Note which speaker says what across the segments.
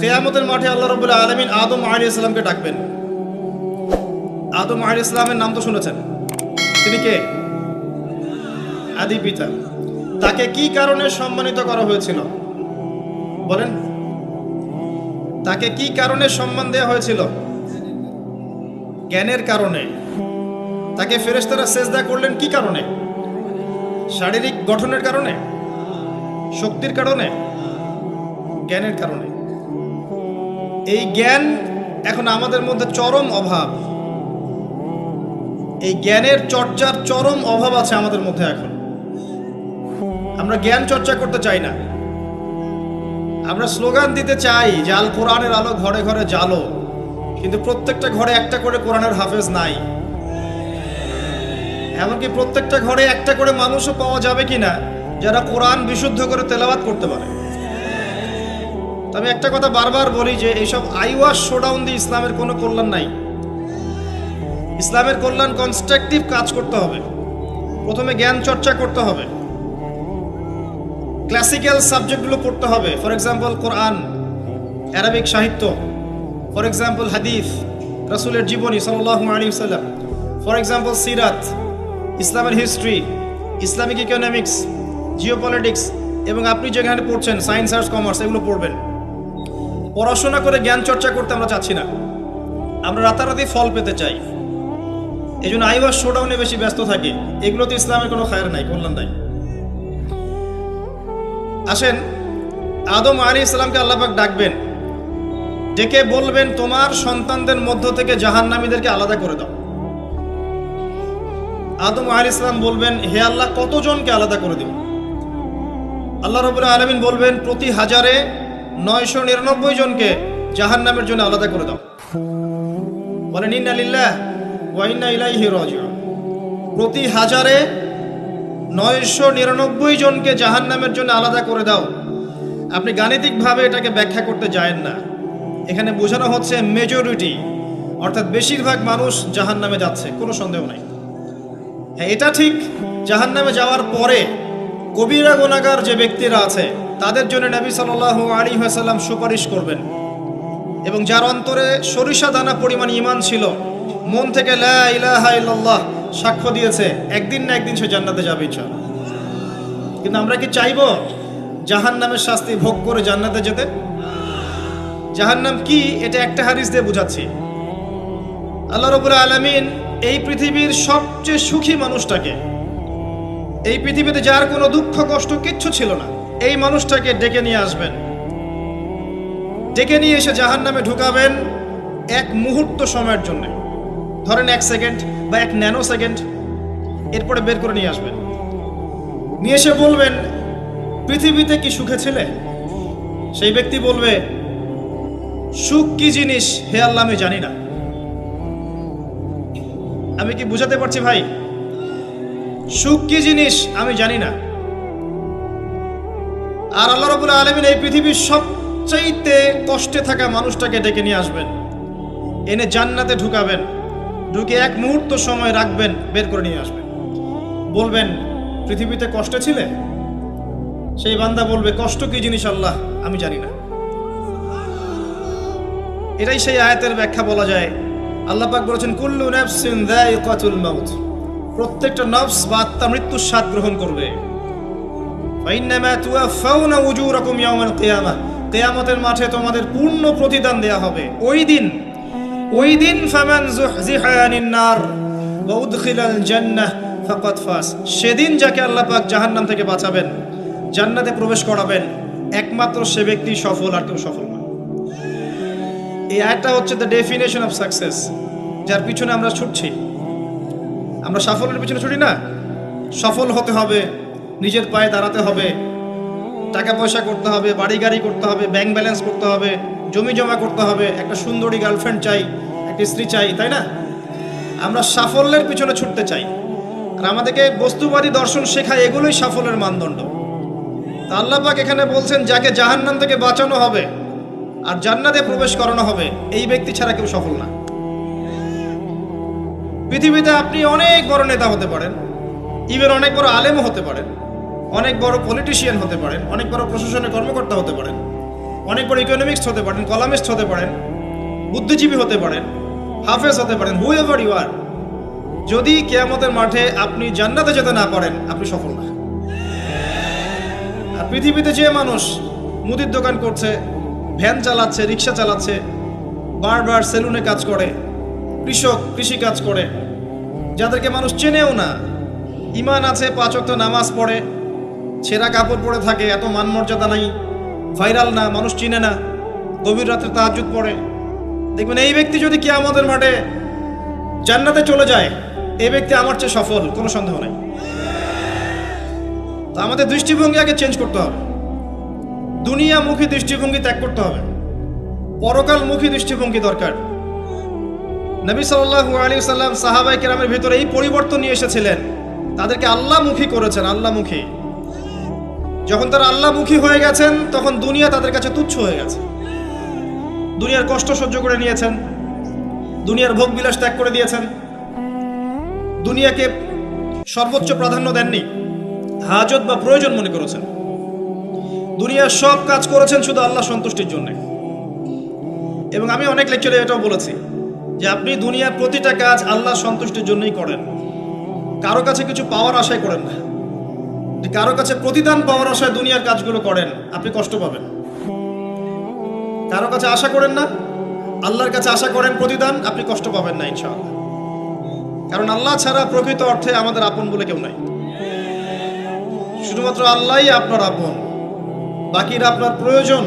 Speaker 1: কেয়ামতের মাঠে আল্লাহ রবুল্লাহ আলমিন আদম আলী ইসলামকে ডাকবেন। আদম আলী ইসলামের নাম তো শুনেছেন। তিনি কে? আদি পিতা। তাকে কি কারণে সম্মানিত করা হয়েছিল? বলেন। তাকে কি কারণে সম্মান দেওয়া হয়েছিল? জ্ঞানের কারণে। তাকে ফেরেশতারা সেজদা করলেন কি কারণে? শারীরিক গঠনের কারণে? শক্তির কারণে? জ্ঞানের কারণে। এই জ্ঞান এখন আমাদের মধ্যে চরম অভাব। এই জ্ঞানের চর্চার চরম অভাব আছে আমাদের মধ্যে এখন। আমরা জ্ঞান চর্চা করতে চাই না। আমরা স্লোগান দিতে চাই আল কোরআনের আলো ঘরে ঘরে জালো কিন্তু প্রত্যেকটা ঘরে একটা করে কোরআনের হাফেজ নাই। এমনকি প্রত্যেকটা ঘরে একটা করে মানুষও পাওয়া যাবে কিনা, যারা কোরআন বিশুদ্ধ করে তেলাওয়াত করতে পারে। তবে একটা কথা বারবার বলি যে এইসব আইওয়াস শোডাউন দিয়ে ইসলামের কোনো কল্যাণ নাই। ইসলামের কল্যাণ কনস্ট্রাকটিভ কাজ করতে হবে। প্রথমে জ্ঞান চর্চা করতে হবে। ক্লাসিক্যাল সাবজেক্টগুলো পড়তে হবে। ফর এক্সাম্পল কোরআন অ্যারাবিক সাহিত্য ফর এক্সাম্পল হাদিফ রাসুলের জীবনী সাল্লাহ আলী সাল্লাম ফর এক্সাম্পল সিরাত, ইসলামের হিস্ট্রি ইসলামিক ইকোনমিক্স জিওপলিটিক্স এবং আপনি যেখানে পড়ছেন সায়েন্স আর্টস কমার্স এগুলো পড়বেন। পড়াশোনা করে জ্ঞান চর্চা করতে আমরা চাচ্ছি না। আমরা রাতারাতি ফল পেতে চাই। এই জন্য আইওয়াস শোডাউনে বেশি ব্যস্ত থাকি। এগুলোতে ইসলামের কোনো খায়ের নাই, কল্যাণ নাই। আসেন, আদম আলী ইসলামকে আল্লাপাক ডাকবেন। ডেকে বলবেন, তোমার সন্তানদের মধ্য থেকে জাহান্নামীদেরকে আলাদা করে দাও। আদম আলী ইসলাম বলবেন, হে আল্লাহ, কতজনকে আলাদা করে দেব? আল্লাহ রবুল্লাহ আলমিন বলবেন, প্রতি হাজারে নয়শো নিরানব্বই জনকে জাহান্নামের জন্য আলাদা করে দাও। বলেন, ইন্না লিল্লাহ ওয়াইন্না ইলাইহি রাজিউন। প্রতি হাজারে নয়শো নিরানব্বই জনকে জাহান্নামের জন্য আলাদা করে দাও। আপনি গাণিতিকভাবে এটাকে ব্যাখ্যা করতে যায়েন না। এখানে বোঝানো হচ্ছে মেজরিটি অর্থাৎ বেশিরভাগ মানুষ জাহান্নামে যাচ্ছে, কোনো সন্দেহ নাই। হ্যাঁ এটা ঠিক, জাহান্নামে যাওয়ার পরে কবিরা গোনাগার যে ব্যক্তিরা আছে তাদের জন্য নবী সাল্লাহ আলী হাসাল্লাম সুপারিশ করবেন। এবং যার অন্তরে সরিষা দানা পরিমাণ ইমান ছিল, মন থেকে লা ইলাহা ইল্লাল্লাহ সাক্ষ্য দিয়েছে, একদিন না একদিন সে জান্নাতে যাবে ইনশাআল্লাহ। কিন্তু আমরা কি চাইব জাহান্নামের শাস্তি ভোগ করে জান্নাতে যেতে? জাহান্নাম কি? এটা একটা হারিস দিয়ে বুঝাচ্ছি। আল্লাহ রবুল আলমিন এই পৃথিবীর সবচেয়ে সুখী মানুষটাকে, এই পৃথিবীতে যার কোনো দুঃখ, কষ্ট কিচ্ছু ছিল না এই মানুষটাকে ডেকে নিয়ে আসবেন। ডেকে নিয়ে এসে জাহান নামে ঢুকাবেন এক মুহূর্ত সময়ের জন্য। ধরেন এক সেকেন্ড বা এক ন্যানো সেকেন্ড। এরপরে বের করে নিয়ে আসবেন। নিয়ে এসে বলবেন, পৃথিবীতে কি সুখে ছিলে? সেই ব্যক্তি বলবে, সুখ কি জিনিস হে আল্লাহ আমি জানি না। আমি কি বুঝাতে পারছি ভাই? সুখ কি জিনিস আমি জানি না। আর আল্লাহ রবুল্লা আলমিন এই পৃথিবীর সবচাইতে কষ্টে থাকা মানুষটাকে ডেকে নিয়ে আসবেন। এনে জান্নাতে ঢুকাবেন। ঢুকে এক মুহূর্ত সময় রাখবেন, বের করে নিয়ে আসবেন। বলবেন, পৃথিবীতে কষ্টে ছিলে? সেই বান্দা বলবে, কষ্ট কি জিনিস আল্লাহ? আমি জানি না। এটাই সেই আয়াতের ব্যাখ্যা বলা যায়। আল্লাহ পাক বলেছেন, কুল্লু নাফসিন যায়িকাতুল মাউত। প্রত্যেকটা নফস বা আত্মা মৃত্যুর স্বাদ গ্রহণ করবে। কিয়ামতের মাঠে তোমাদের পূর্ণ প্রতিদান দেয়া হবে। ওই দিন ওই দিন সেদিন যাকে আল্লাহ পাক জাহান্নাম থেকে বাঁচাবেন, জান্নাতে প্রবেশ করাবেন, একমাত্র সে ব্যক্তি সফল আর কেউ সফল না এই আয়টা হচ্ছে দ্য ডেফিনেশন অফ সাকসেস যার পিছনে আমরা ছুটছি। আমরা সাফল্যের পিছনে ছুটি না। সফল হতে হবে। নিজের পায়ে দাঁড়াতে হবে। টাকা পয়সা করতে হবে, বাড়ি গাড়ি করতে হবে ব্যাংক ব্যালেন্স করতে হবে, জমি জমা করতে হবে, একটা সুন্দরী গার্লফ্রেন্ড চাই, একটা স্ত্রী চাই, তাই না? আমরা সাফল্যের পিছনে ছুটতে চাই। আর আমাদেরকে বস্তুবাদী দর্শন শেখায় এগুলোই সাফল্যের মানদণ্ড। তা আল্লাহ পাক এখানে বলছেন, যাকে জাহান্নাম থেকে বাঁচানো হবে আর জান্নাতে প্রবেশ করানো হবে, এই ব্যক্তি ছাড়া কেউ সফল না। পৃথিবীতে আপনি অনেক বড় নেতা হতে পারেন ইভেন অনেক বড় আলেমও হতে পারেন। অনেক বড় পলিটিশিয়ান হতে পারেন, অনেক বড় প্রশাসনের কর্মকর্তা হতে পারেন, অনেক বড় ইকোনমিক্স হতে পারেন কলামিস্ট হতে পারেন, বুদ্ধিজীবী হতে পারেন, হাফেজ হতে পারেন হু এভার ইউ আর যদি কেয়ামতের মাঠে আপনি জান্নাতে যেতে না পারেন, আপনি সফল না। আর পৃথিবীতে যে মানুষ মুদির দোকান করছে, ভ্যান চালাচ্ছে, রিক্সা চালাচ্ছে, বারবার সেলুনে কাজ করে, কৃষক, কৃষি কাজ করে, যাদেরকে মানুষ চেনেও না ইমান আছে, পাঁচ নামাজ পড়ে ছেঁড়া কাপড় পরে থাকে, এত মান মর্যাদা নাই। ভাইরাল না, মানুষ চিনে না। গভীর রাত্রে তাহাজুদ পড়ে। দেখবেন, এই ব্যক্তি যদি কি আমাদের মাঠে জান্নাতে চলে যায় এই ব্যক্তি আমার চেয়ে সফল, কোনো সন্দেহ নাই। তা আমাদের দৃষ্টিভঙ্গি আগে চেঞ্জ করতে হবে। দুনিয়ামুখী দৃষ্টিভঙ্গি ত্যাগ করতে হবে। পরকালমুখী দৃষ্টিভঙ্গি দরকার। নবী সাল্লাল্লাহু আলাইহি সাল্লাম সাহাবাই কেরামের ভিতরে এই পরিবর্তন নিয়ে এসেছিলেন। তাদেরকে আল্লাহমুখী করেছেন আল্লাহমুখী যখন তারা আল্লাহমুখী হয়ে গেছেন, তখন দুনিয়া তাদের কাছে তুচ্ছ হয়ে গেছে। দুনিয়ার কষ্ট সহ্য করে নিয়েছেন। দুনিয়ার ভোগ বিলাস ত্যাগ করে দিয়েছেন। দুনিয়াকে সর্বোচ্চ প্রাধান্য দেননি। হাজত বা প্রয়োজন মনে করেছেন। দুনিয়ার সব কাজ করেছেন শুধু আল্লাহ সন্তুষ্টির জন্য। এবং আমি অনেক লেকচারে এটাও বলেছি যে আপনি দুনিয়ার প্রতিটা কাজ আল্লাহ সন্তুষ্টির জন্যই করেন। কারও কাছে কিছু পাওয়ার আশাই করেন না। যে কারও কাছে প্রতিদান পাওয়ার আশায় দুনিয়ার কাজগুলো করেন, আপনি কষ্ট পাবেন। কারও কাছে আশা করেন না, আল্লাহর কাছে আশা করেন প্রতিদান, আপনি কষ্ট পাবেন না, ইনশাআল্লাহ। কারণ আল্লাহ ছাড়া প্রকৃত অর্থে আমাদের আপন বলে কেউ নাই। শুধুমাত্র আল্লাহই আপনার আপন, বাকিরা আপনার প্রয়োজন।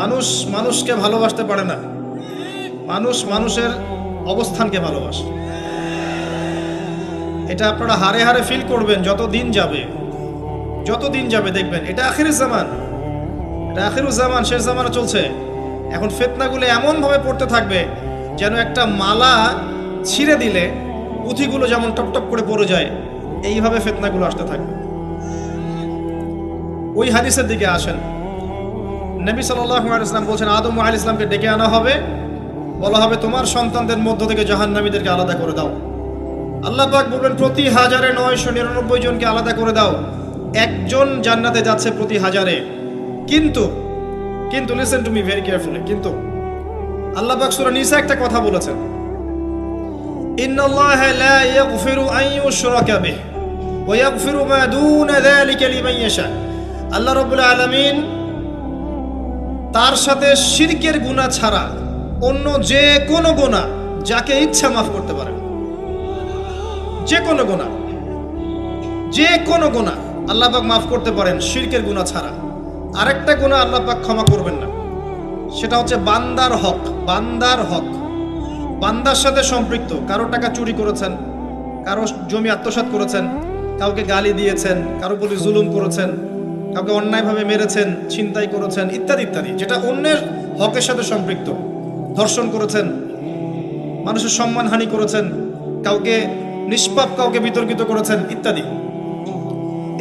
Speaker 1: মানুষ মানুষকে ভালোবাসতে পারে না, মানুষ মানুষের অবস্থানকে ভালোবাসে। এটা আপনারা হারে হারে ফিল করবেন, যত দিন যাবে। যত দিন যাবে, দেখবেন, এটা আখির জামান। এটা আখির জামান, শেষ জামানা চলছে। এখন ফেতনাগুলো এমনভাবে পড়তে থাকবে, যেন একটা মালা ছিঁড়ে দিলে পুঁথিগুলো যেমন টপটপ করে পড়ে যায়, এইভাবে ফেতনাগুলো আসতে থাকবে। ওই হাদিসের দিকে আসেন। নবী সাল্লাম বলছেন, আদম আল ইসলামকে ডেকে আনা হবে। বলা হবে, তোমার সন্তানদের মধ্য থেকে জাহান্নামীদেরকে আলাদা করে দাও। আল্লাহ পাক বলবেন, প্রতি হাজারে নয়শো নিরানব্বই জনকে আলাদা করে দাও। একজন জান্নাতে যাচ্ছে প্রতি হাজারে। কিন্তু কিন্তু listen to me very carefully কিন্তু আল্লাহ পাক সূরা নিসা একটা কথা বলেছেন। ইন্নাল্লাহ লা ইয়াগফিরু আন ইউশরাকা বিহি ওয়া ইয়াগফিরু মা দুনা যালিকা লিমান ইয়াশা। আল্লাহ রাব্বুল আলামিন তার সাথে শিরকের গুনাহ ছাড়া অন্য যে কোনো গুনাহ যাকে ইচ্ছা মাফ করতে পারেন। যে কোনো গুনাহ, যে কোনো গুনাহ আল্লাহ পাক মাফ করতে পারেন, শিরকের গুনাহ ছাড়া। আরেকটা গুনাহ আল্লাহ পাক ক্ষমা করবেন না। সেটা হচ্ছে বান্দার হক বান্দার হক। বান্দার সাথে সম্পৃক্ত, কারও টাকা চুরি করেছেন, কারও জমি আত্মসাৎ করেছেন, কাউকে গালি দিয়েছেন, কারও প্রতি জুলুম করেছেন, কাউকে অন্যায়ভাবে মেরেছেন, ছিনতাই করেছেন, ইত্যাদি ইত্যাদি। যেটা অন্যের হকের সাথে সম্পৃক্ত, ধর্ষণ করেছেন, মানুষের সম্মানহানি করেছেন, কাউকে নিষ্পাপ কাউকে বিতর্কিত করেছেন ইত্যাদি।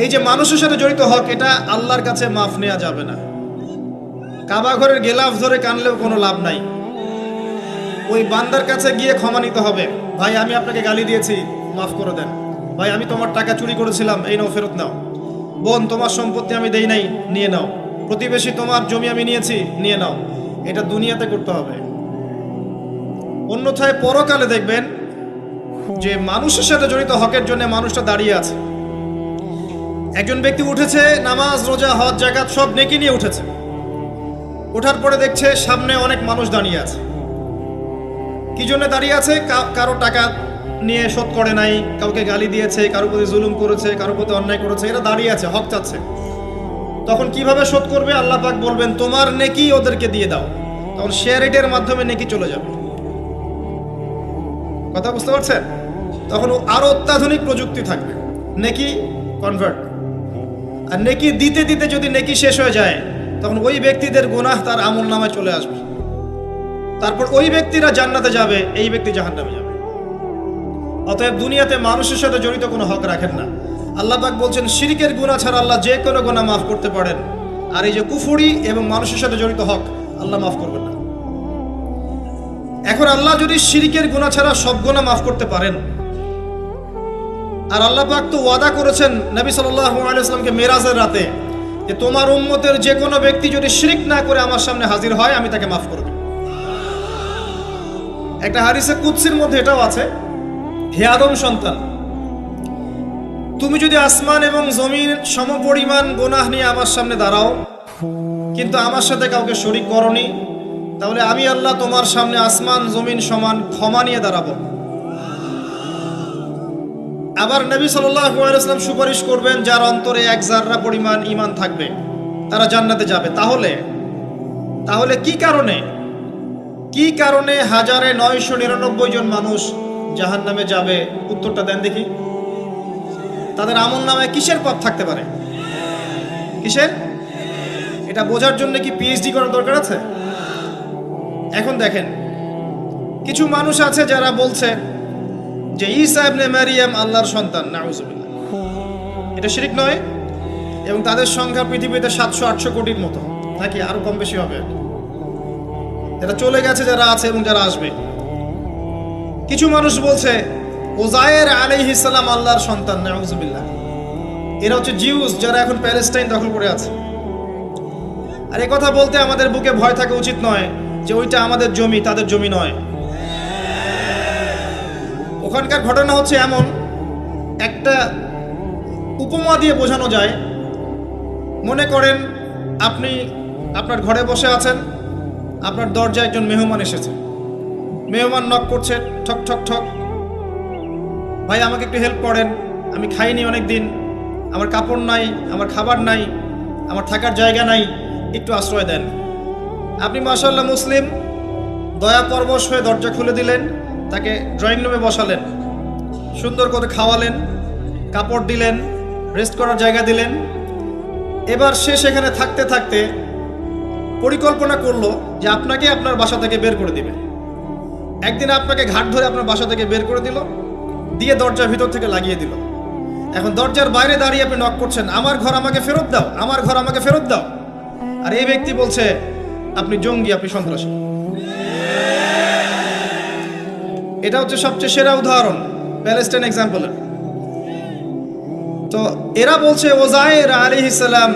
Speaker 1: এই যে মানুষের সাথে জড়িত হক, এটা আল্লাহর কাছে মাফ নেওয়া যাবে না। কাবা ঘরের গেলাফ ধরে কানলেও কোনো লাভ নাই। ওই বান্দার কাছে গিয়ে ক্ষমা নিতে হবে। ভাই, আমি আপনাকে গালি দিয়েছি, মাফ করে দেন। ভাই, আমি তোমার টাকা চুরি করেছিলাম, এই নাও, ফেরত নাও। বোন, তোমার সম্পত্তি আমি দেই নাই, নিয়ে নাও। প্রতিবেশী, তোমার জমি আমি নিয়েছি, নিয়ে নাও। এটা দুনিয়াতে করতে হবে। অন্যথায় পরকালে দেখবেন যে মানুষের সাথে জড়িত হকের জন্য মানুষটা দাঁড়িয়ে আছে। একজন ব্যক্তি উঠেছে, নামাজ, রোজা, হজ জাকাত সব নেকি নিয়ে উঠেছে। ওঠার পরে দেখছে সামনে অনেক মানুষ দাঁড়িয়ে আছে। কি জন্য দাঁড়িয়ে আছে? কারও টাকা নিয়ে শোধ করে নাই, কাউকে গালি দিয়েছে, কারও প্রতি জুলুম করেছে, কারও প্রতি অন্যায় করেছে, এরা দাঁড়িয়ে আছে, হক চাচ্ছে। তখন কীভাবে শোধ করবে? আল্লাহ পাক বলবেন, তোমার নেকি ওদেরকে দিয়ে দাও। তখন শেয়ার রেটের মাধ্যমে নেকি চলে যাবে। কথা বুঝতে পারছেন? তখন আরও অত্যাধুনিক প্রযুক্তি থাকবে। নেকি কনভার্ট আর নেকি দিতে দিতে যদি নেকি শেষ হয়ে যায়, তখন ওই ব্যক্তিদের গুনাহ তার আমল নামায় চলে আসবে। তারপর ওই ব্যক্তিরা জান্নাতে যাবে, এই ব্যক্তি জাহান্নামে যাবে। অতএব দুনিয়াতে মানুষের সাথে জড়িত কোনো হক রাখেন না। আল্লাহ পাক বলছেন, শিরিকের গুনাহ ছাড়া আল্লাহ যে কোনো গুনাহ মাফ করতে পারেন। আর এই যে কুফুরি এবং মানুষের সাথে জড়িত হক, আল্লাহ মাফ করবেন না। এখন আল্লাহ যদি শিরিকের গুনাহ ছাড়া সব গুনাহ মাফ করতে পারেন। আর আল্লাহ পাক তো ওয়াদা করেছেন নবী সাল্লাল্লাহু আলাইহি ওয়াসাল্লামকে মেরাজের রাতে যে তোমার উম্মতের যে কোনো ব্যক্তি যদি শিরিক না করে আমার সামনে হাজির হয়, আমি তাকে মাফ করব একটা হারিসে কুৎসির মধ্যে এটাও আছে, হে আদম সন্তান, তুমি যদি আসমান এবং জমিন সমপরিমাণ গোনাহ নিয়ে আমার সামনে দাঁড়াও, কিন্তু আমার সাথে কাউকে শরিক করনি তাহলে আমি আল্লাহ তোমার সামনে আসমান, জমিন সমান ক্ষমা নিয়ে দাঁড়াবো। আবার নবী সাল্লাম সুপারিশ করবেন, যার অন্তরে এক জাররা পরিমাণ ইমান থাকবে, তারা জান্নাতে যাবে। তাহলে তাহলে কি কারণে? কি কারণে হাজারে নয়শো নিরানব্বই জন মানুষ জাহান নামে যাবে? উত্তরটা দেন দেখি। তাদের আমল নামে কিসের পথ থাকতে পারে? কিসের? এটা বোঝার জন্য কি পিএইচডি করার দরকার আছে? এখন দেখেন, কিছু মানুষ আছে যারা বলছে যে ঈসা ইবনে মারিয়াম আল্লাহর সন্তান, নাউজুবিল্লাহ। এটা শিরিক নয়, এবং তাদের সংখ্যা পৃথিবীতে সাতশো, আটশো কোটির মতো, নাকি আরও কম বেশি হবে যারা চলে গেছে যারা আছে এবং যারা আসবে। কিছু মানুষ বলছে ওজায়ের আলাইহিস সালাম আল্লাহর সন্তান, নাউজুবিল্লাহ। এরা হচ্ছে জিউস যারা এখন প্যালেস্টাইন দখল করে আছে। আর এ কথা বলতে আমাদের বুকে ভয় থাকা উচিত নয় যে ওইটা আমাদের জমি, তাদের জমি নয়। ওখানকার ঘটনা হচ্ছে এমন, একটা উপমা দিয়ে বোঝানো যায়। মনে করেন আপনি আপনার ঘরে বসে আছেন, আপনার দরজায় একজন মেহমান এসেছে। মেহমান নক করছে, ঠক ঠক ঠক। ভাই, আমাকে একটু হেল্প করেন, আমি খাইনি অনেক দিন আমার কাপড় নাই, আমার খাবার নাই, আমার থাকার জায়গা নাই, একটু আশ্রয় দেন। আপনি মাসাল্লাহ মুসলিম, দয়া পরবশ হয়ে দরজা খুলে দিলেন, তাকে ড্রয়িং রুমে বসালেন, সুন্দর করে খাওয়ালেন, কাপড় দিলেন রেস্ট করার জায়গা দিলেন। এবার সে সেখানে থাকতে থাকতে পরিকল্পনা করল যে আপনাকে আপনার বাসা থেকে বের করে দিবে। একদিন আপনাকে ঘাট ধরে আপনার বাসা থেকে বের করে দিল, দিয়ে দরজার ভিতর থেকে লাগিয়ে দিল। এখন দরজার বাইরে দাঁড়িয়ে আপনি নক করছেন, আমার ঘর আমাকে ফেরত দাও, আমার ঘর আমাকে ফেরত দাও। আর এই ব্যক্তি বলছে আপনি জঙ্গি, আপনি সন্ত্রাসী। এটা হচ্ছে সবচেয়ে সেরা উদাহরণ, প্যালেস্টাইন এক্সাম্পলের তো এরা বলছে ওজায়ের আলী ইসালাম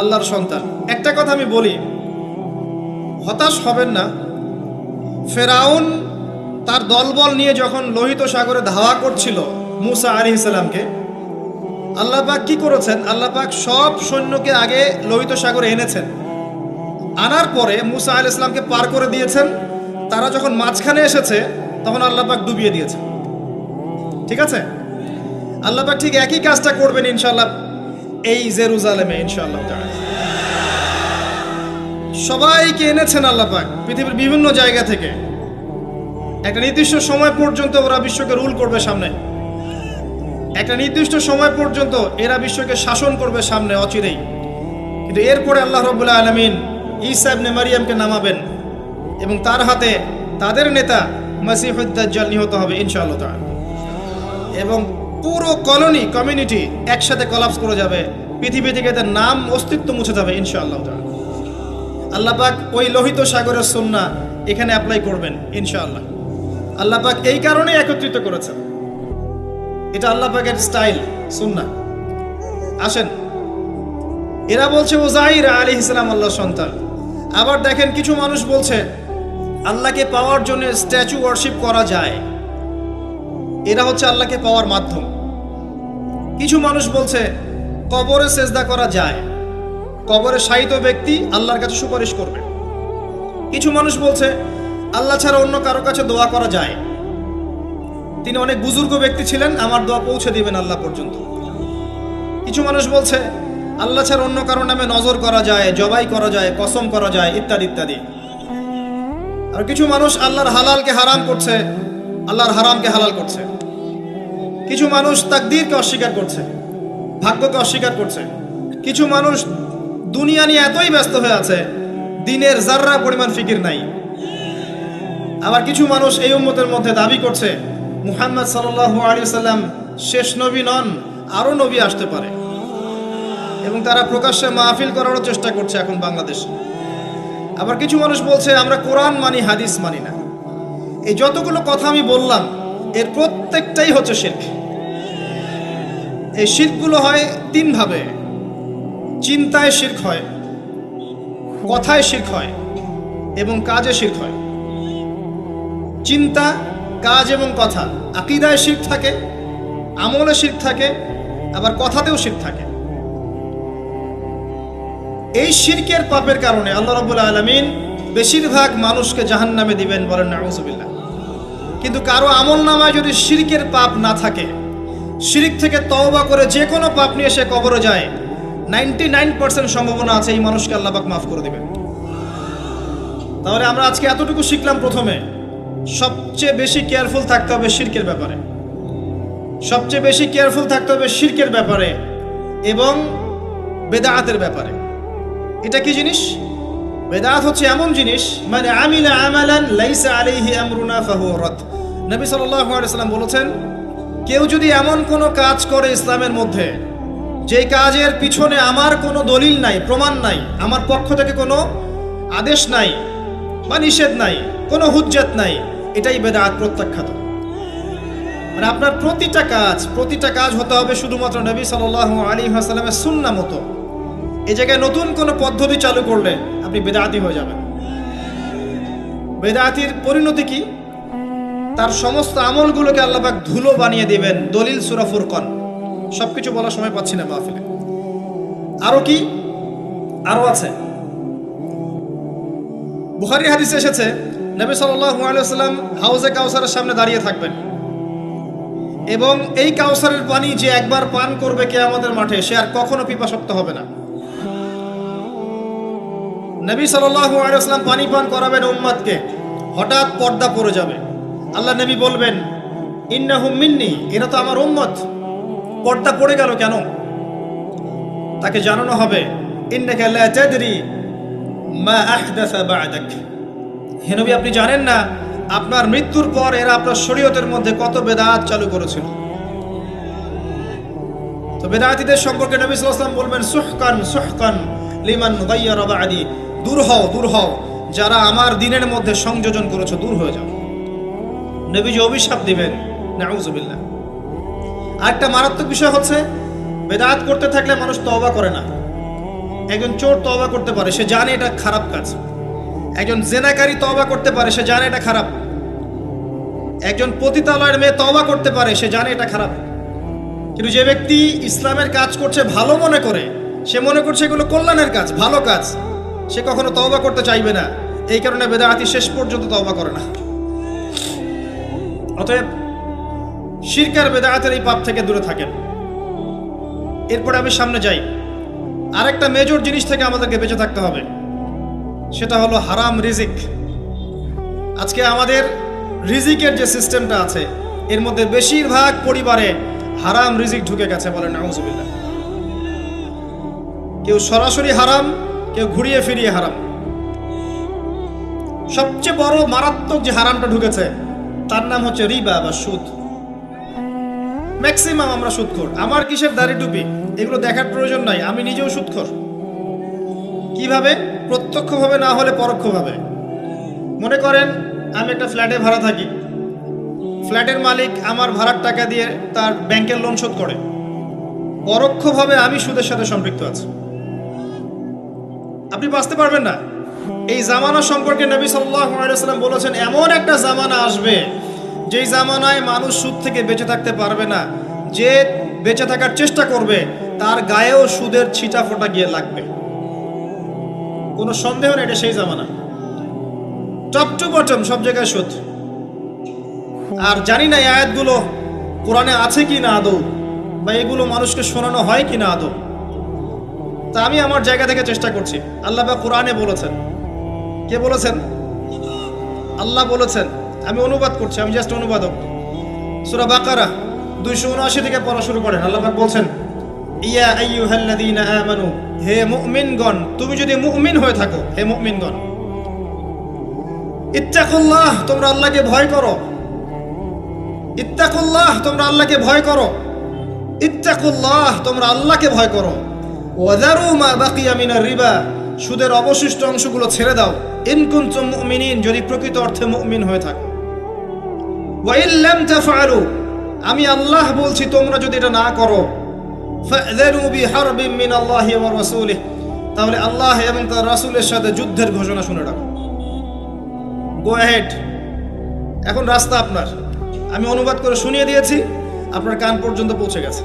Speaker 1: আল্লাহর সন্তান। একটা কথা আমি বলি, হতাশ হবেন না। ফেরাউন তার দলবল নিয়ে যখন লোহিত সাগরে ধাওয়া করছিল মুসা আলী ইসলামকে আল্লাহ পাক কি করেছেন? আল্লাহ পাক সব সৈন্যকে আগে লোহিত সাগরে এনেছেন। আনার পরে মুসা আল ইসলামকে পার করে দিয়েছেন। তারা যখন মাঝখানে এসেছে, তখন আল্লাহ পাক ডুবিয়ে দিয়েছেন। ঠিক আছে? আল্লাহ পাক ঠিক একই কাজটা করবেন ইনশাল্লাহ এই জেরুজালেমে ইনশাআল্লাহ তাআলা। সবাইকে এনেছেন আল্লাহ পাক পৃথিবীর বিভিন্ন জায়গা থেকে। একটা নির্দিষ্ট সময় পর্যন্ত ওরা বিশ্বকে রুল করবে সামনে। একটা নির্দিষ্ট সময় পর্যন্ত এরা বিশ্বকে শাসন করবে সামনে অচিরেই। কিন্তু এরপরে আল্লাহ রবুল্লাহ আলমিন ঈসা ইবনে মারিয়ামকে নামাবেন এবং তার হাতে তাদের নেতা মাসিহুদ্দাজ্জাল নিহত হবে ইনশাআল্লাহ তাআলা। এবং পুরো কলোনি কমিউনিটি একসাথে কলাপস করে যাবে। পৃথিবী থেকে তার নাম অস্তিত্ব মুছে যাবে ইনশাআল্লাহ তাআলা। আল্লাহ পাক ওই লোহিত সাগরের সুন্না এখানে অ্যাপ্লাই করবেন ইনশাআল্লাহ। আল্লাহ পাক এই কারণে একত্রিত করেছেন। এটা আল্লাহ পাকের স্টাইল সুন্না। আসেন। এরা বলছে ওজাইর আলী ইসলাম আল্লাহ সন্তান। আবার দেখেন কিছু মানুষ বলছে, আল্লাহকে পাওয়ার জন্য স্ট্যাচু ওয়ার্শিপ করা যায়। এরা হচ্ছে আল্লাহকে পাওয়ার মাধ্যম। কিছু মানুষ বলছে, কবরে সেজদা করা যায়। কবরে শায়িত ব্যক্তি আল্লাহর কাছে সুপারিশ করবে। কিছু মানুষ বলছে, আল্লাহ ছাড়া অন্য কারও কাছে দোয়া করা যায়। তিনি অনেক বুজুর্গ ব্যক্তি ছিলেন, আমার দোয়া পৌঁছে দিবেন আল্লাহ পর্যন্ত। কিছু মানুষ বলছে আল্লাহ ছাড়া অন্য কারও নামে নজর করা যায়, জবাই করা যায়, কসম করা যায়, ইত্যাদি ইত্যাদি। আর কিছু মানুষ আল্লাহর হালালকে হারাম করছে, আল্লাহর হারামকে হালাল করছে। কিছু মানুষ তাকদীরকে অস্বীকার করছে, ভাগ্যকে অস্বীকার করছে। কিছু মানুষ দুনিয়া নিয়ে এতই ব্যস্ত হয়ে আছে, দিনের জাররা পরিমাণ ফিকির নাই। আবার কিছু মানুষ এই উম্মতের মধ্যে দাবি করছে, মুহাম্মদ আলাইহি সাল্লাম শেষ নবী নন, আরও নবী আসতে পারে। এবং তারা প্রকাশ্যে মাহফিল করারও চেষ্টা করছে এখন বাংলাদেশে। আবার কিছু মানুষ বলছে, আমরা কোরআন মানি, হাদিস মানি না। এই যতগুলো কথা আমি বললাম, এর প্রত্যেকটাই হচ্ছে শিল্প এই শিল্পগুলো হয় তিনভাবে। চিন্তায় শির্ক হয়, কথায় শির্ক হয় এবং কাজে শির্ক হয়। চিন্তা, কাজ এবং কথা, আকিদায় শির্ক থাকে, আমলে শির্ক থাকে, আবার কথাতেও শির্ক থাকে। এই শিরকের পাপের কারণে আল্লাহ রাব্বুল আলামিন বেশিরভাগ মানুষকে জাহান্নামে দিবেন বলেন নাউজুবিল্লাহ। কিন্তু কারও আমল নামায় যদি শিরকের পাপ না থাকে, শিরিক থেকে তওবা করে যে কোনো পাপ নিয়ে সে কবরে যায়, নাইনটি নাইন পার্সেন্ট সম্ভাবনা আছে এই মানুষকে আল্লাপাক মাফ করে দেবেন। তাহলে আমরা আজকে এতটুকু শিখলাম প্রথমে, সবচেয়ে বেশি কেয়ারফুল থাকতে হবে শিরকের ব্যাপারে। সবচেয়ে বেশি কেয়ারফুল থাকতে হবে শিরকের ব্যাপারে এবং বেদাহাতের ব্যাপারে। এটা কি জিনিস? বেদাত হচ্ছে এমন জিনিস মানে আমিলা আমালান লাইসা আলাইহি আমরুনা ফাহুয়া রাদ। নবী সাল্লাল্লাহু আলাইহি সাল্লাম বলেছেন, কেউ যদি এমন কোনো কাজ করে ইসলামের মধ্যে যে কাজের পিছনে আমার কোনো দলিল নাই, প্রমাণ নাই, আমার পক্ষ থেকে কোনো আদেশ নাই বা নিষেধ নাই, কোনো হুজ্জাত নাই, এটাই বেদাত প্রত্যাখ্যাত। মানে আপনার প্রতিটা কাজ প্রতিটা কাজ হতে হবে শুধুমাত্র নবী সাল্লাল্লাহু আলাইহি ওয়াসাল্লামের সুন্নাহ মতো। এই জায়গায় নতুন কোনো পদ্ধতি চালু করলে আপনি বেদাতি হয়ে যাবেন। বেদাতির পরিণতি কি? তার সমস্ত আমলগুলোকে আল্লাহবাক ধুলো বানিয়ে দিবেন, দলিল সুরাফুর কন সব কিছু বলার সময় পাচ্ছি না মাহফিলে। আরও কি? আরও আছে। বুখারি হাদিসে এসেছে, নবী ওয়াসাল্লাম হাউজে কাউসারের সামনে দাঁড়িয়ে থাকবেন। এবং এই কাউসারের পানি যে একবার পান করবে কে আমাদের মাঠে, সে আর কখনো পিপাসক্ত হবে না। নবী ওয়াসাল্লাম পানি পান করাবেন উম্মতকে হঠাৎ পর্দা পড়ে যাবে। আল্লাহ নবী বলবেন, ইন্নাহুম মিন্নি, এরা তো আমার উম্মত। পর্দা পড়ে গেল কেন? তাকে জানানো হবে, ইন্নাকা লা তাদরি মা আহদাসা বা'দাক। হে নবী, আপনি জানেন না, আপনার মৃত্যুর পর এরা আপনার শরীয়তের মধ্যে কত বেদাত চালু করেছিল। তো বেদাতিদের সম্পর্কে নবী সাল্লাল্লাহু আলাইহি বলবেন, সুহকান সুহকান লিমান গায়্যারা দূর হও দূর হও। যারা আমার দিনের মধ্যে সংযোজন করেছ, দূর হয়ে যাও। নবীজি অভিশাপ দিবেন। নাউজুবিল্লাহ। আরেকটা মারাত্মক বিষয় হচ্ছে, বেদাত করতে থাকলে মানুষ তওবা করে না। একজন চোর তওবা করতে পারে, সে জানে এটা খারাপ কাজ। একজন জেনাকারী তওবা করতে পারে, সে জানে এটা খারাপ। একজন পতিতালয়ের মেয়ে তওবা করতে পারে, সে জানে এটা খারাপ। কিন্তু যে ব্যক্তি ইসলামের কাজ করছে, ভালো মনে করে, সে মনে করছে এগুলো কল্যাণের কাজ, ভালো কাজ। সে কখনো তওবা করতে চাইবে না। এই কারণে বেদাতি শেষ পর্যন্ত তওবা করে না। অতএব শিরকার বেদাতের এই পাপ থেকে দূরে থাকেন। এরপরে আমি সামনে যাই। আরেকটা মেজর জিনিস থেকে আমাদেরকে বেঁচে থাকতে হবে। সেটা হলো হারাম রিজিক। আজকে আমাদের রিজিকের যে সিস্টেমটা আছে, এর মধ্যে বেশিরভাগ পরিবারে হারাম রিজিক ঢুকে গেছে বলে নাউজুবিল্লাহ। কেউ সরাসরি হারাম কেউ ঘুরিয়ে ফিরিয়ে হারাম। সবচেয়ে বড় মারাত্মক যে হারামটা ঢুকেছে, তার নাম হচ্ছে রিবা বা সুদ। ম্যাক্সিমাম আমরা সুদখোর। আমার কিসের দাড়ি টুপি? এগুলো দেখার প্রয়োজন নাই, আমি নিজেও সুদখোর। কীভাবে? প্রত্যক্ষভাবে না হলে পরোক্ষভাবে। মনে করেন, আমি একটা ফ্ল্যাটে ভাড়া থাকি। ফ্ল্যাটের মালিক আমার ভাড়ার টাকা দিয়ে তার ব্যাংকের লোন শোধ করে। পরোক্ষভাবে আমি সুদের সাথে সম্পৃক্ত আছি। আপনি বাঁচতে পারবেন না। এই জামানা সম্পর্কে নবী ওয়াসাল্লাম বলেছেন, এমন একটা জামানা আসবে, যেই জামানায় মানুষ সুদ থেকে বেঁচে থাকতে পারবে না। যে বেঁচে থাকার চেষ্টা করবে, তার গায়েও সুদের ছিটা ফোটা গিয়ে লাগবে। কোনো সন্দেহ নেই, এটা সেই জামানা। টপ টু বটম, সব জায়গায় সুদ। আর জানি না এই আয়াতগুলো কোরআনে আছে কি না আদৌ, বা এগুলো মানুষকে শোনানো হয় কি না আদৌ। তা আমি আমার জায়গা থেকে চেষ্টা করছি। আল্লাহ বা কোরআনে বলেছেন। কে বলেছেন? আল্লাহ বলেছেন। আমি অনুবাদ করছি, আমি জাস্ট অনুবাদক। সুরা বাকারা, দুইশো উনআশি থেকে পড়া শুরু করেন। আল্লাহ বলছেন, ইয়া আইয়ুহাল্লাযীনা আমানু, হে মুমিনগণ, তুমি যদি মুমিন হয়ে থাকো, হে মুমিনগণ, ইত্তাকুল্লাহ, তোমরা আল্লাহকে ভয় করো। ইত্তাকুল্লাহ, তোমরা আল্লাহকে ভয় করো। ইত্তাকুল্লাহ, তোমরা আল্লাহকে ভয় করো। ওয়াদারু মা বাকিয়া মিনার রিবা। সুদের অবশিষ্ট অংশগুলো ছেড়ে দাও। ইনকুঞ্চম যদি প্রকৃত অর্থে মুমিন হয়ে থাকো। ওয়াইল্লাম তাফআলু, আমি আল্লাহ বলছি, তোমরা যদি এটা না করো ফাযরু বিহারবিন মিন আল্লাহি ওয়া রাসূলিহি, তাহলে আল্লাহ এবং তার রাসূলের সাথে যুদ্ধের ঘোষণা শুনে রাখো। গো অ্যাহেড এখন রাস্তা আপনার। আমি অনুবাদ করে শুনিয়ে দিয়েছি, আপনার কান পর্যন্ত পৌঁছে গেছে।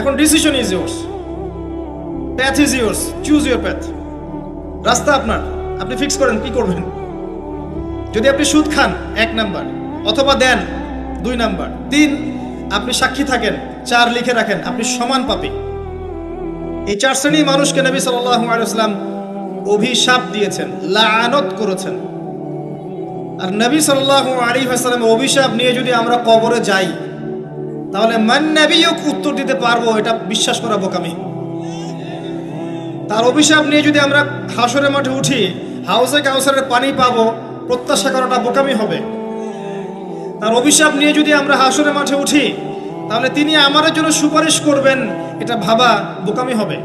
Speaker 1: এখন decision is yours path is yours choose your path রাস্তা আপনার। আপনি ফিক্স করেন, কি করবেন? যদি আপনি সুদ খান, এক নাম্বার। অথবা দেন, দুই নাম্বার। তিন, আপনি সাক্ষী থাকেন, চার লিখে রাখেন, আপনি সমান পাপি। এই চার শ্রেণি মানুষকে নবী সাল্লাম অভিশাপ দিয়েছেন, লানত করেছেন। আর নবী সাল্লাহ আলী হাসালাম অভিশাপ নিয়ে যদি আমরা কবরে যাই, তাহলে মান উত্তর দিতে পারব, এটা বিশ্বাস করা বোকামি। তার অভিশাপ নিয়ে যদি আমরা হাসরের মাঠে উঠি, হাউসে কাউসারের পানি পাবো, প্রত্যাশা করাটা বোকামি হবে। তার অভিশাপ নিয়ে যদি আমরা হাসরের মাঠে উঠি, তাহলে তিনি আমাদের জন্য সুপারিশ করবেন, এটা ভাবা বোকামি হবে।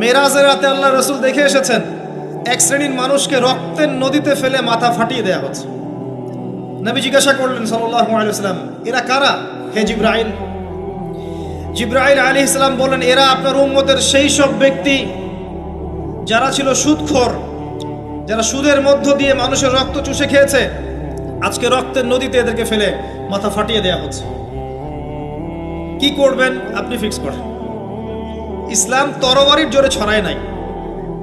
Speaker 1: মেরাজের রাতে আল্লাহ রসুল দেখে এসেছেন, এক শ্রেণির মানুষকে রক্তের নদীতে ফেলে মাথা ফাটিয়ে দেওয়া হচ্ছে। নবী জিজ্ঞাসা করলেন সাল্লাম এরা কারা? হে জিব্রাইল জিব্রাইল আলী ইসলাম বলেন এরা আপনার উম্মতের সেই সব ব্যক্তি যারা ছিল সুদখোর, যারা সুদের মধ্য দিয়ে মানুষের রক্ত চুষে খেয়েছে। আজকে রক্তের নদীতে এদেরকে ফেলে মাথা ফাটিয়ে দেয়া হচ্ছে। কি করবেন আপনি ফিক্স করেন। ইসলাম তরবারির জোরে ছড়ায় নাই।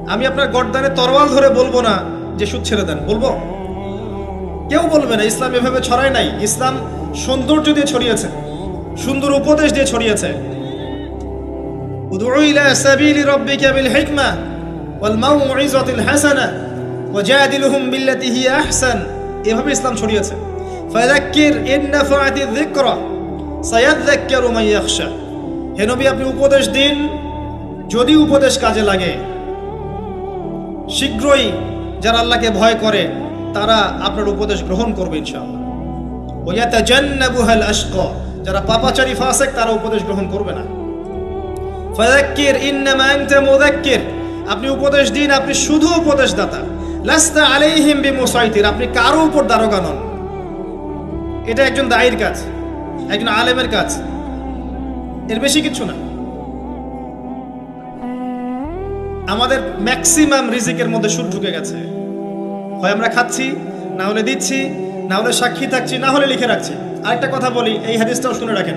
Speaker 1: আমি আপনার গর্দানে তরোয়াল ধরে বলব না যে সুদ ছেড়ে দেন, বলব? কেউ বলবে না, ইসলাম এভাবে ছড়ায় নাই। ইসলাম সৌন্দর্য দিয়ে ছড়িয়েছে। সুন্দর উপদেশ দিয়ে ছড়িয়েছে। এভাবে ইসলাম ছড়িয়েছে। ফাযাক্কির আপনি উপদেশ দিন, যদি উপদেশ কাজে লাগে। শীঘ্রই যারা আল্লাহকে ভয় করে, তারা আপনার উপদেশ গ্রহণ করবে ইনশাআল্লাহ। ওয়াতাজান্নাবুহাল আশকা যারা পাপাচারী ফাসেক, তারা উপদেশ গ্রহণ করবে না। ফাযাক্কির, ইন্নামা আনতা মুযাক্কির। আপনি উপদেশ দিন, আপনি শুধু উপদেশদাতা। লাস্তা আলাইহিম বিমুসাইতির, আপনি কারও উপর দারোগা নন। এটা একজন দায়ীর কাজ, একজন আলেমের কাজ। এর বেশি কিছু না। আমাদের ম্যাক্সিমাম রিজিকের মধ্যে সুর ঢুকে গেছে। হয় আমরা খাচ্ছি, না হলে দিচ্ছি না হলে সাক্ষী থাকছি, না হলে লিখে রাখছি। আরেকটা কথা বলি, এই হাদিসটাও শুনে রাখেন।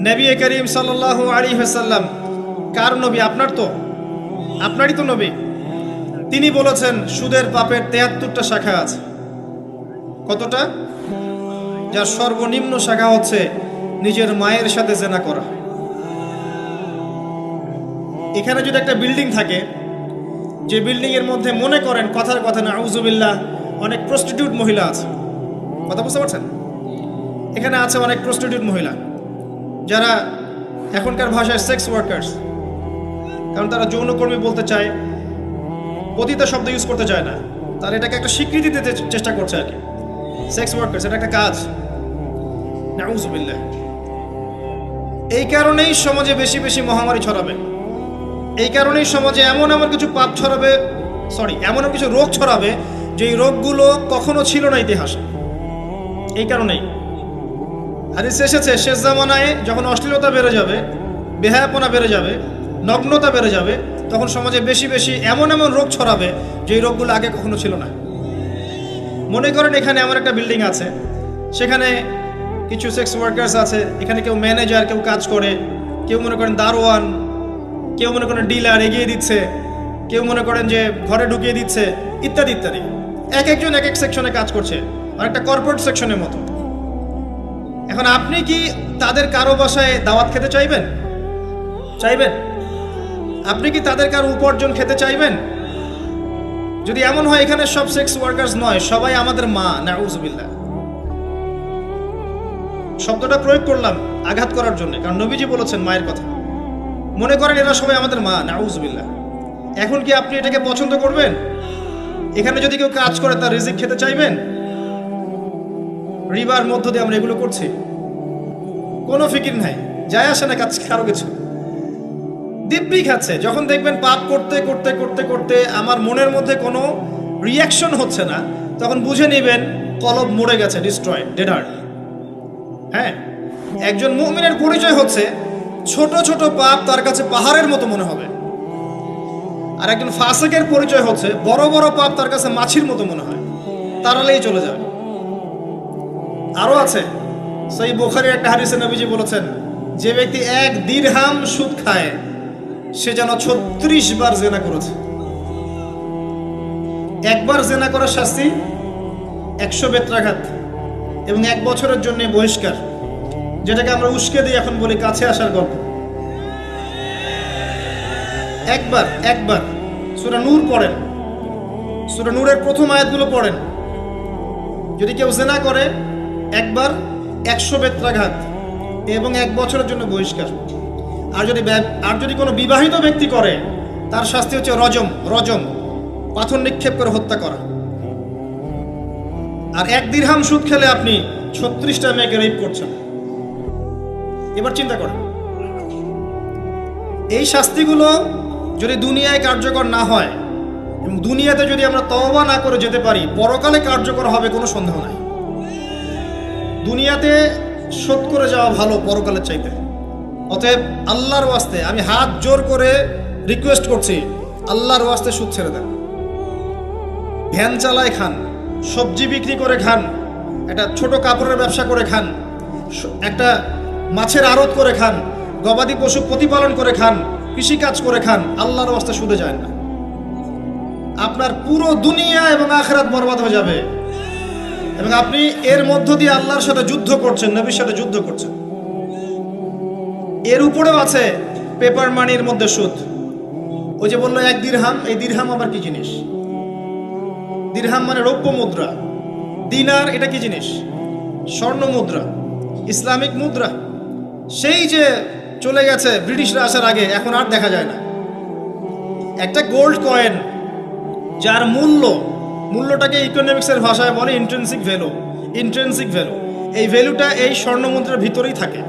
Speaker 1: নবী করিম সাল্লাহ আলী হাসাল্লাম কার নবী? আপনার তো? আপনারই তো নবী। তিনি বলেছেন, সুদের পাপের তেহাত্তরটা শাখা আছে। কতটা? যার সর্বনিম্ন শাখা হচ্ছে নিজের মায়ের সাথে জেনা করা। এখানে যদি একটা বিল্ডিং থাকে, যে বিল্ডিং এর মধ্যে মনে করেন, কথার কথা না আউজুবিল্লাহ অনেক প্রস্টিটিউট মহিলা আছে। কথা বুঝতে পারছেন? এখানে আছে অনেক প্রস্টিটিউট মহিলা। যারা এখনকার ভাষায় সেক্স ওয়ার্কার্স কারণ তারা যৌনকর্মী বলতে চায়, পতিতা শব্দ ইউজ করতে চায় না। তারা এটাকে একটা স্বীকৃতি দিতে চেষ্টা করছে আর কি। সেক্স ওয়ার্কার্স এটা একটা কাজ। এই কারণেই সমাজে বেশি বেশি মহামারী ছড়াবে। এই কারণেই সমাজে এমন এমন কিছু পাপ ছড়াবে সরি এমন কিছু রোগ ছড়াবে যে রোগগুলো কখনো ছিল না ইতিহাসে। এই কারণেই। হাদিস এসেছে, শেষ জামানায় যখন অশ্লীলতা বেড়ে যাবে, বেহায়াপনা বেড়ে যাবে, নগ্নতা বেড়ে যাবে, তখন সমাজে বেশি বেশি এমন এমন রোগ ছড়াবে যে রোগগুলো আগে কখনো ছিল না। মনে করেন এখানে এমন একটা বিল্ডিং আছে, সেখানে কিছু সেক্স ওয়ার্কার্স আছে, এখানে কেউ ম্যানেজার কেউ কাজ করে, কেউ মনে করেন দারোয়ান, কেউ মনে করেন ডিলার এগিয়ে দিচ্ছে, কেউ মনে করেন যে ঘরে ঢুকিয়ে দিচ্ছে, ইত্যাদি ইত্যাদি। এক একজন এক এক সেকশনে কাজ করছে একটা কর্পোরেট সেকশনের মতো। এখন আপনি কি তাদের কারও বাসায় দাওয়াত খেতে চাইবেন? চাইবেন? আপনি কি তাদের কারও উপার্জন খেতে চাইবেন? যদি এমন হয়, এখানে সব সেক্স ওয়ার্কার্স নয়, সবাই আমাদের মা নাউজবিল্লা শব্দটা প্রয়োগ করলাম আঘাত করার জন্য, কারণ নবীজি বলেছেন মায়ের কথা। মনে করেন এরা সবাই আমাদের মা নাউজবিল্লা এখন কি আপনি এটাকে পছন্দ করবেন? এখানে যদি কেউ কাজ করে, তার রিজিক খেতে চাইবেন? রিবার মধ্য দিয়ে আমরা এগুলো করছি। কোনো ফিকির নাই। যায় আসে না কাজ কারও কিছু। দিব্যি খাচ্ছে। যখন দেখবেন পাপ করতে করতে করতে করতে আমার মনের মধ্যে কোনো রিয়াকশন হচ্ছে না, তখন বুঝে নেবেন কলব মরে গেছে ডিস্ট্রয় ডেডার হ্যাঁ? একজন মুমিনের পরিচয় হচ্ছে ছোট ছোট পাপ তার কাছে পাহাড়ের মতো মনে হবে। আর একজন ফাসেকের পরিচয় হচ্ছে, বড় বড় পাপ তার কাছে মাছির মতো মনে হয়। তারালেই চলে যাবে আরও আছে। সেই বোখারি একটা হারিসে নবীজি বলেছেন, যে ব্যক্তি এক দিরহাম সুদ খায়, সে যেন ছত্রিশ বার জেনা করেছে। একবার জেনা করার শাস্তি একশো বেত্রাঘাত এবং এক বছরের জন্য বহিষ্কার, যেটাকে আমরা উস্কে দিই এখন বলি কাছে আসার গল্প। একবার একবার সুরা নূর পড়েন। সুরা নূরের প্রথম আয়াতগুলো পড়েন। যদি কেউ জেনা করে, একবার একশো বেত্রাঘাত এবং এক বছরের জন্য বহিষ্কার। আর যদি আর যদি কোনো বিবাহিত ব্যক্তি করে, তার শাস্তি হচ্ছে রজম রজম, পাথর নিক্ষেপ করে হত্যা করা। আর এক দিরহাম সুদ খেলে আপনি ছত্রিশটা মেয়েকে রেপ করছেন। এবার চিন্তা করেন। এই শাস্তিগুলো যদি দুনিয়ায় কার্যকর না হয় এবং দুনিয়াতে যদি আমরা তওবা না করে যেতে পারি, পরকালে কার্যকর হবে কোনো সন্দেহ নাই। দুনিয়াতে শোধ করে যাওয়া ভালো পরকালের চাইতে। অতএব আল্লাহর ওয়াস্তে আমি হাত জোর করে রিকোয়েস্ট করছি, আল্লাহর ওয়াস্তে সুদ ছেড়ে দেন। ভ্যান চালায় খান, সবজি বিক্রি করে খান, একটা ছোট কাপড়ের ব্যবসা করে খান একটা মাছের আড়ত করে খান, গবাদি পশু প্রতিপালন করে খান কৃষিকাজ করে খান, আল্লাহর অবস্থা সুদে যায় না। আপনার পুরো দুনিয়া এবং আখরাত বরবাদ হয়ে যাবে। এবং আপনি এর মধ্য দিয়ে আল্লাহর সাথে যুদ্ধ করছেন, নবীর সাথে যুদ্ধ করছেন। এর উপরেও আছে পেপার মানির মধ্যে সুদ। ওই যে বলল, এক দিরহাম এই দিরহাম আবার কি জিনিস? দিরহাম মানে রৌপ্য মুদ্রা। দিনার এটা কি জিনিস? স্বর্ণ মুদ্রা। ইসলামিক মুদ্রা। সেই যে চলে গেছে, ব্রিটিশরা আসার আগে, এখন আর দেখা যায় না। একটা গোল্ড কয়েন যার মূল্য, মূল্যটাকে ইকোনমিক্সের ভাষায় বলে ইন্ট্রেন্সিক ভ্যালু ইন্ট্রেন্সিক ভ্যালু এই ভ্যালুটা এই স্বর্ণমুদ্রার ভিতরেই থাকে।